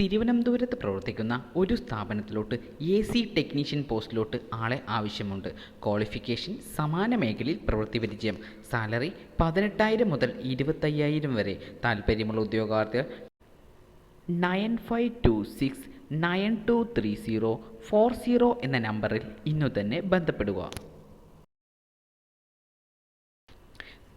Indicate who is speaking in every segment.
Speaker 1: തിരുവനന്തപുരത്ത് പ്രവർത്തിക്കുന്ന ഒരു സ്ഥാപനത്തിലോട്ട് എ സി ടെക്നീഷ്യൻ പോസ്റ്റിലോട്ട് ആളെ ആവശ്യമുണ്ട്. ക്വാളിഫിക്കേഷൻ സമാന മേഖലയിൽ പ്രവൃത്തി പരിചയം. സാലറി പതിനെട്ടായിരം മുതൽ ഇരുപത്തയ്യായിരം വരെ. താല്പര്യമുള്ള ഉദ്യോഗാർത്ഥികൾ nine five two six nine two three zero four zero എന്ന നമ്പറിൽ ഇന്നു തന്നെ ബന്ധപ്പെടുക.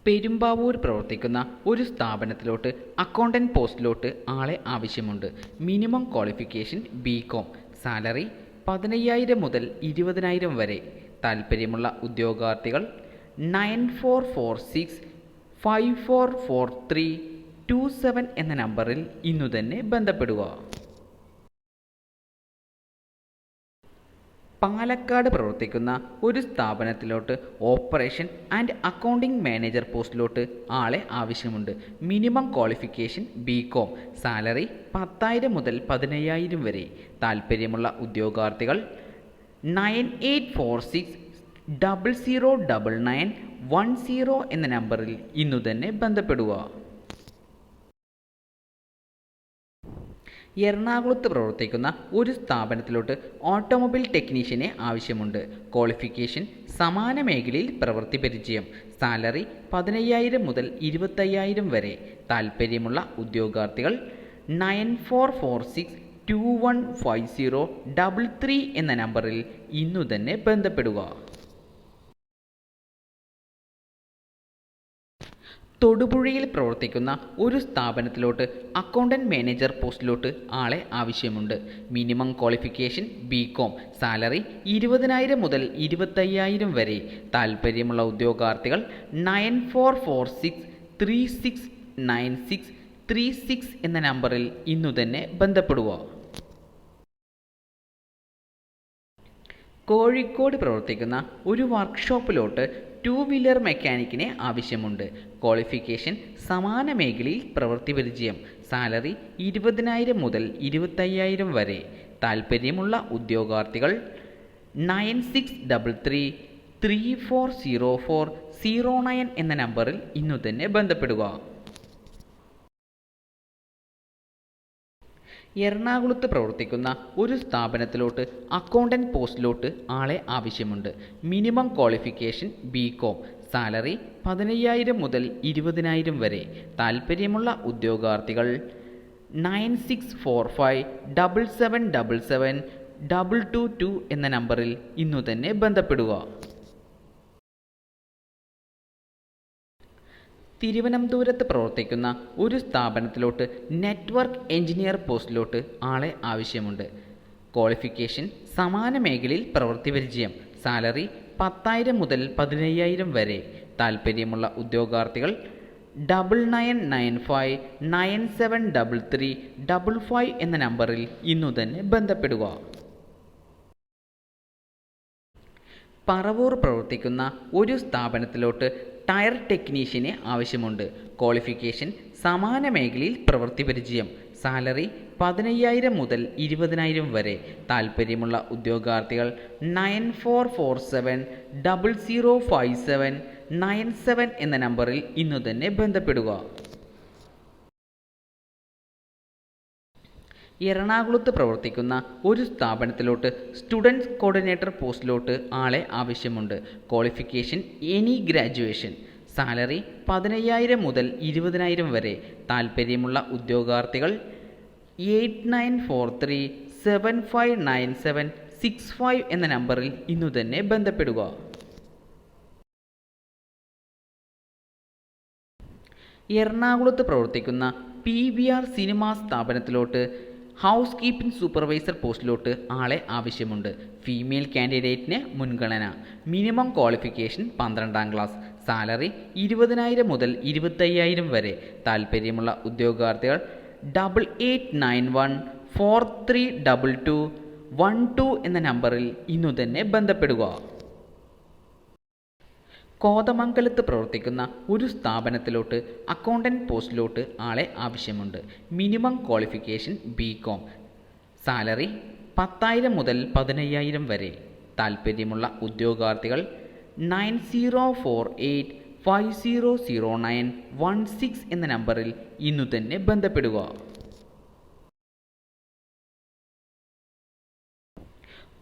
Speaker 1: പെരുമ്പാവൂർ പ്രവർത്തിക്കുന്ന ഒരു സ്ഥാപനത്തിലോട്ട് അക്കൗണ്ടന്റ് പോസ്റ്റിലോട്ട് ആളെ ആവശ്യമുണ്ട്. Minimum qualification B com salary പതിനയ്യായിരം മുതൽ ഇരുപതിനായിരം വരെ. താല്പര്യമുള്ള ഉദ്യോഗാർത്ഥികൾ nine four four six five four four three two seven എന്ന നമ്പറിൽ ഇന്നു തന്നെ ബന്ധപ്പെടുക. പാലക്കാട് പ്രവർത്തിക്കുന്ന ഒരു സ്ഥാപനത്തിലോട്ട് ഓപ്പറേഷൻ ആൻഡ് അക്കൗണ്ടിംഗ് മാനേജർ പോസ്റ്റിലോട്ട് ആളെ ആവശ്യമുണ്ട്. Minimum qualification B com salary പത്തായിരം മുതൽ പതിനയ്യായിരം വരെ. താല്പര്യമുള്ള ഉദ്യോഗാർത്ഥികൾ nine eight four six double zero double nine one zero എന്ന നമ്പറിൽ ഇന്നു തന്നെ ബന്ധപ്പെടുക. എറണാകുളത്ത് പ്രവർത്തിക്കുന്ന ഒരു സ്ഥാപനത്തിലോട്ട് ഓട്ടോമൊബൈൽ ടെക്നീഷ്യനെ ആവശ്യമുണ്ട്. ക്വാളിഫിക്കേഷൻ സമാന മേഖലയിൽ പ്രവൃത്തി പരിചയം സാലറി പതിനയ്യായിരം മുതൽ ഇരുപത്തയ്യായിരം വരെ. താൽപ്പര്യമുള്ള ഉദ്യോഗാർത്ഥികൾ nine four four six two one five zero double three എന്ന നമ്പറിൽ ഇന്നു തന്നെ ബന്ധപ്പെടുക. തൊടുപുഴയിൽ പ്രവർത്തിക്കുന്ന ഒരു സ്ഥാപനത്തിലോട്ട് അക്കൗണ്ടന്റ് മാനേജർ പോസ്റ്റിലോട്ട് ആളെ ആവശ്യമുണ്ട്. Minimum qualification B com salary ഇരുപതിനായിരം മുതൽ ഇരുപത്തയ്യായിരം വരെ. താല്പര്യമുള്ള ഉദ്യോഗാർത്ഥികൾ nine four four six three six nine six three six എന്ന നമ്പറിൽ ഇന്നു തന്നെ ബന്ധപ്പെടുക. കോഴിക്കോട് പ്രവർത്തിക്കുന്ന ഒരു വർക്ക്ഷോപ്പിലോട്ട് ടു വീലർ മെക്കാനിക്കിനെ ആവശ്യമുണ്ട്. ക്വാളിഫിക്കേഷൻ സമാന മേഖലയിൽ പ്രവൃത്തി പരിചയം. സാലറി ഇരുപതിനായിരം മുതൽ ഇരുപത്തയ്യായിരം വരെ. താൽപ്പര്യമുള്ള ഉദ്യോഗാർത്ഥികൾ nine six double three three four zero four zero nine എന്ന നമ്പറിൽ ഇന്നു തന്നെ ബന്ധപ്പെടുക. എറണാകുളത്ത് പ്രവർത്തിക്കുന്ന ഒരു സ്ഥാപനത്തിലോട്ട് അക്കൗണ്ടന്റ് പോസ്റ്റിലോട്ട് ആളെ ആവശ്യമുണ്ട്. Minimum qualification B com salary പതിനയ്യായിരം മുതൽ ഇരുപതിനായിരം വരെ. താല്പര്യമുള്ള ഉദ്യോഗാർത്ഥികൾ nine six four five double seven double seven double two two എന്ന നമ്പറിൽ ഇന്നു തന്നെ ബന്ധപ്പെടുക. തിരുവനന്തപുരത്ത് പ്രവർത്തിക്കുന്ന ഒരു സ്ഥാപനത്തിലോട്ട് നെറ്റ്വർക്ക് എഞ്ചിനീയർ പോസ്റ്റിലോട്ട് ആളെ ആവശ്യമുണ്ട്. ക്വാളിഫിക്കേഷൻ സമാന മേഖലയിൽ പ്രവൃത്തി പരിചയം സാലറി പത്തായിരം മുതൽ പതിനയ്യായിരം വരെ. താല്പര്യമുള്ള ഉദ്യോഗാർത്ഥികൾ double nine nine five nine seven double three double five എന്ന നമ്പറിൽ ഇന്നു തന്നെ ബന്ധപ്പെടുക. പറവൂർ പ്രവർത്തിക്കുന്ന ഒരു സ്ഥാപനത്തിലോട്ട് ടയർ ടെക്നീഷ്യനെ ആവശ്യമുണ്ട്. ക്വാളിഫിക്കേഷൻ സമാന മേഖലയിൽ പ്രവൃത്തി പരിചയം സാലറി പതിനയ്യായിരം മുതൽ ഇരുപതിനായിരം വരെ. താൽപ്പര്യമുള്ള ഉദ്യോഗാർത്ഥികൾ nine four four seven double zero five seven nine seven എന്ന നമ്പറിൽ ഇന്നു തന്നെ ബന്ധപ്പെടുക. എറണാകുളത്ത് പ്രവർത്തിക്കുന്ന ഒരു സ്ഥാപനത്തിലോട്ട് സ്റ്റുഡൻസ് കോർഡിനേറ്റർ പോസ്റ്റിലോട്ട് ആളെ ആവശ്യമുണ്ട്. Qualification any graduation. സാലറി പതിനയ്യായിരം മുതൽ ഇരുപതിനായിരം വരെ. താല്പര്യമുള്ള ഉദ്യോഗാർത്ഥികൾ eight nine four three seven five nine seven six five എന്ന നമ്പറിൽ ഇന്നു തന്നെ ബന്ധപ്പെടുക. എറണാകുളത്ത് പ്രവർത്തിക്കുന്ന പി വി ആർ സിനിമാ സ്ഥാപനത്തിലോട്ട് ഹൗസ് കീപ്പിംഗ് സൂപ്പർവൈസർ പോസ്റ്റിലോട്ട് ആളെ ആവശ്യമുണ്ട്. ഫീമെയിൽ കാൻഡിഡേറ്റിന് മുൻഗണന. മിനിമം ക്വാളിഫിക്കേഷൻ പന്ത്രണ്ടാം ക്ലാസ്. സാലറി ഇരുപതിനായിരം മുതൽ ഇരുപത്തയ്യായിരം വരെ. താല്പര്യമുള്ള ഉദ്യോഗാർത്ഥികൾ double eight nine one four three double two one two എന്ന നമ്പറിൽ ഇന്നു തന്നെ ബന്ധപ്പെടുക. കോതമംഗലത്ത് പ്രവർത്തിക്കുന്ന ഒരു സ്ഥാപനത്തിലോട്ട് അക്കൗണ്ടന്റ് പോസ്റ്റിലോട്ട് ആളെ ആവശ്യമുണ്ട്. Minimum qualification B com salary പത്തായിരം മുതൽ പതിനയ്യായിരം വരെ. താൽപ്പര്യമുള്ള ഉദ്യോഗാർത്ഥികൾ nine zero four eight five zero zero nine one six എന്ന നമ്പറിൽ ഇന്നു തന്നെ ബന്ധപ്പെടുക.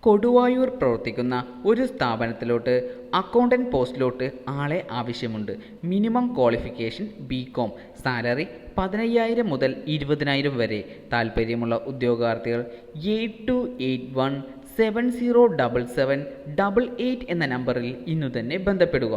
Speaker 1: കൊടുവായൂർ പ്രവർത്തിക്കുന്ന ഒരു സ്ഥാപനത്തിലോട്ട് അക്കൗണ്ടന്റ് പോസ്റ്റിലോട്ട് ആളെ ആവശ്യമുണ്ട്. Minimum qualification B com salary പതിനയ്യായിരം മുതൽ ഇരുപതിനായിരം വരെ. താൽപ്പര്യമുള്ള ഉദ്യോഗാർത്ഥികൾ eight two eight one seven zero double seven double eight എന്ന നമ്പറിൽ ഇന്നു തന്നെ ബന്ധപ്പെടുക.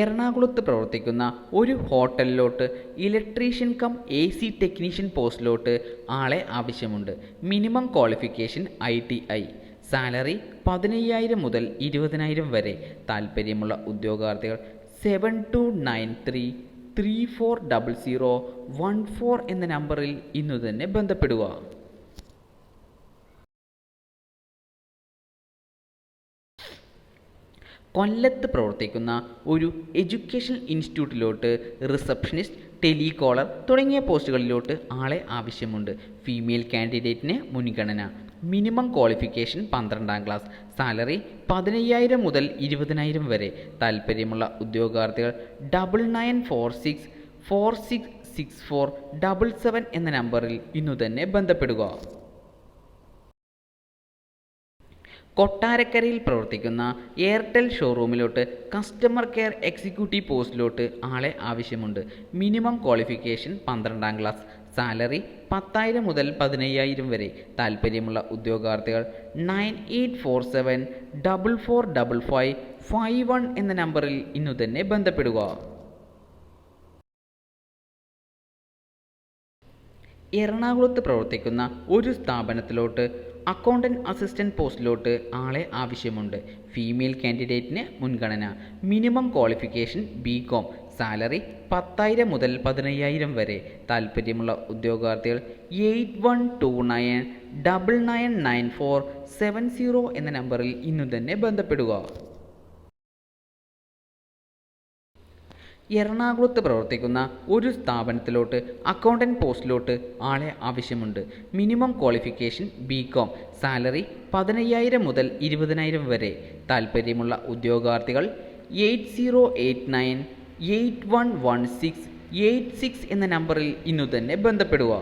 Speaker 1: എറണാകുളത്ത് പ്രവർത്തിക്കുന്ന ഒരു ഹോട്ടലിലോട്ട് electrician cum A C technician പോസ്റ്റിലോട്ട് ആളെ ആവശ്യമുണ്ട്. Minimum qualification I T I. Salary പതിനയ്യായിരം മുതൽ ഇരുപതിനായിരം വരെ. താൽപ്പര്യമുള്ള ഉദ്യോഗാർത്ഥികൾ seven two nine three three four double zero one four എന്ന നമ്പറിൽ ഇന്നു തന്നെ ബന്ധപ്പെടുക. കൊല്ലത്ത് പ്രവർത്തിക്കുന്ന ഒരു എഡ്യൂക്കേഷൻ ഇൻസ്റ്റിറ്റ്യൂട്ടിലോട്ട് റിസപ്ഷനിസ്റ്റ് ടെലികോളർ തുടങ്ങിയ പോസ്റ്റുകളിലോട്ട് ആളെ ആവശ്യമുണ്ട്. ഫീമെയിൽ കാൻഡിഡേറ്റിന് മുൻഗണന. മിനിമം ക്വാളിഫിക്കേഷൻ പന്ത്രണ്ടാം ക്ലാസ്. സാലറി പതിനയ്യായിരം മുതൽ ഇരുപതിനായിരം വരെ. താൽപ്പര്യമുള്ള ഉദ്യോഗാർത്ഥികൾ double nine four six four six six four double seven എന്ന നമ്പറിൽ ഇന്നു തന്നെ ബന്ധപ്പെടുക. കൊട്ടാരക്കരയിൽ പ്രവർത്തിക്കുന്ന എയർടെൽ ഷോറൂമിലോട്ട് കസ്റ്റമർ കെയർ എക്സിക്യൂട്ടീവ് പോസ്റ്റിലോട്ട് ആളെ ആവശ്യമുണ്ട്. മിനിമം ക്വാളിഫിക്കേഷൻ പന്ത്രണ്ടാം ക്ലാസ്. സാലറി പത്തായിരം മുതൽ പതിനയ്യായിരം വരെ. താൽപ്പര്യമുള്ള ഉദ്യോഗാർത്ഥികൾ nine eight four seven double four double five five one എന്ന നമ്പറിൽ ഇന്നു തന്നെ ബന്ധപ്പെടുക. എറണാകുളത്ത് പ്രവർത്തിക്കുന്ന ഒരു സ്ഥാപനത്തിലോട്ട് അക്കൗണ്ടന്റ് അസിസ്റ്റന്റ് പോസ്റ്റിലോട്ട് ആളെ ആവശ്യമുണ്ട്. ഫീമെയിൽ കാൻഡിഡേറ്റിന് മുൻഗണന. Minimum qualification B com salary പത്തായിരം മുതൽ പതിനയ്യായിരം വരെ. താൽപ്പര്യമുള്ള ഉദ്യോഗാർത്ഥികൾ eight one two nine double nine nine four seven zero എന്ന നമ്പറിൽ ഇന്നു തന്നെ ബന്ധപ്പെടുക. എറണാകുളത്ത് പ്രവർത്തിക്കുന്ന ഒരു സ്ഥാപനത്തിലോട്ട് അക്കൗണ്ടന്റ് പോസ്റ്റിലോട്ട് ആളെ ആവശ്യമുണ്ട്. Minimum qualification B com salary പതിനയ്യായിരം മുതൽ ഇരുപതിനായിരം വരെ. താൽപ്പര്യമുള്ള ഉദ്യോഗാർത്ഥികൾ eight zero eight nine eight one one six eight six എന്ന നമ്പറിൽ ഇന്നു തന്നെ ബന്ധപ്പെടുക.